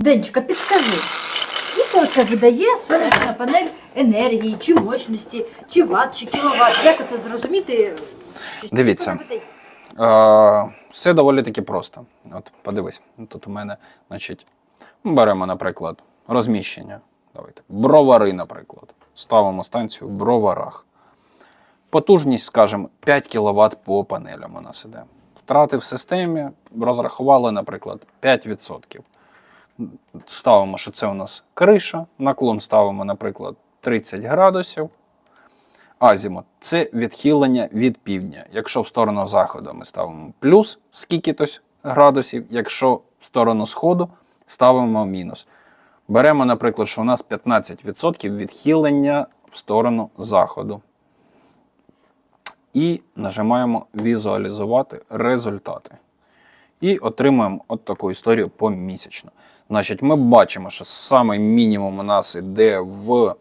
Денчика, підскажи, скільки оце видає сонячна панель енергії, чи мощності, чи ватт, чи кіловат? Як оце зрозуміти? Дивіться. Е, все доволі таки просто. От подивись, тут у мене, значить, беремо, наприклад, розміщення. Давайте. Бровари, наприклад. Ставимо станцію в броварах. Потужність, скажімо, 5 кВт по панелям у нас іде. Втрати в системі розрахували, наприклад, 5%. Ставимо, що це у нас криша. Наклон ставимо, наприклад, 30 градусів. Азімут це відхилення від півдня. Якщо в сторону заходу ми ставимо плюс скільки-тось градусів, якщо в сторону сходу ставимо мінус. Беремо, наприклад, що у нас 15% відхилення в сторону заходу. І нажимаємо візуалізувати результати. І отримуємо от таку історію помісячно. Значить, ми бачимо, що самий мінімум у нас іде в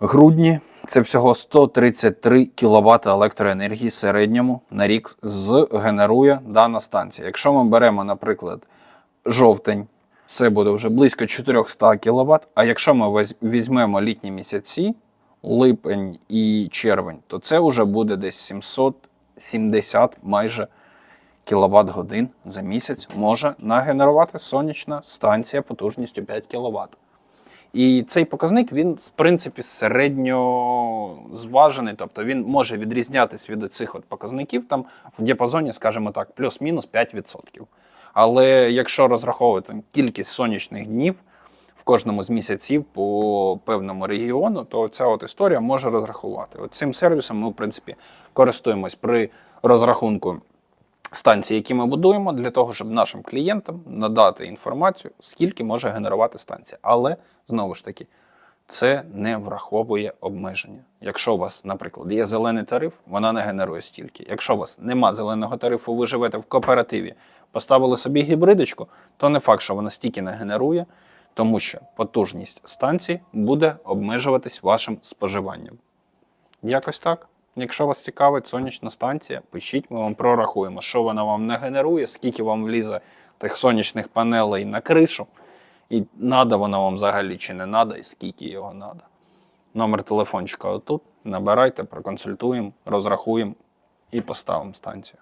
грудні. Це всього 133 кВт електроенергії середньому на рік згенерує дана станція. Якщо ми беремо, наприклад, жовтень, це буде вже близько 400 кВт. А якщо ми візьмемо літні місяці, липень і червень, то це вже буде десь 770 майже кВт годин за місяць може нагенерувати сонячна станція потужністю 5 кВт. І цей показник він, в принципі, середньо зважений, тобто він може відрізнятись від цих от показників там в діапазоні, скажімо так, плюс-мінус 5%. Але якщо розраховувати кількість сонячних днів в кожному з місяців по певному регіону, то ця от історія може розрахувати. От цим сервісом ми, в принципі, користуємось при розрахунку станції, які ми будуємо, для того, щоб нашим клієнтам надати інформацію, скільки може генерувати станція. Але знову ж таки, це не враховує обмеження. Якщо у вас, наприклад, є зелений тариф, вона не генерує стільки. Якщо у вас нема зеленого тарифу, ви живете в кооперативі, поставили собі гібридочку, то не факт, що вона стільки не генерує, тому що потужність станції буде обмежуватись вашим споживанням. Якось так. Якщо вас цікавить сонячна станція, пишіть, ми вам прорахуємо, що вона вам не генерує, скільки вам влізе тих сонячних панелей на кришу, і надо вона вам взагалі чи не надо, і скільки його надо. Номер телефончика отут. Набирайте, проконсультуємо, розрахуємо і поставимо станцію.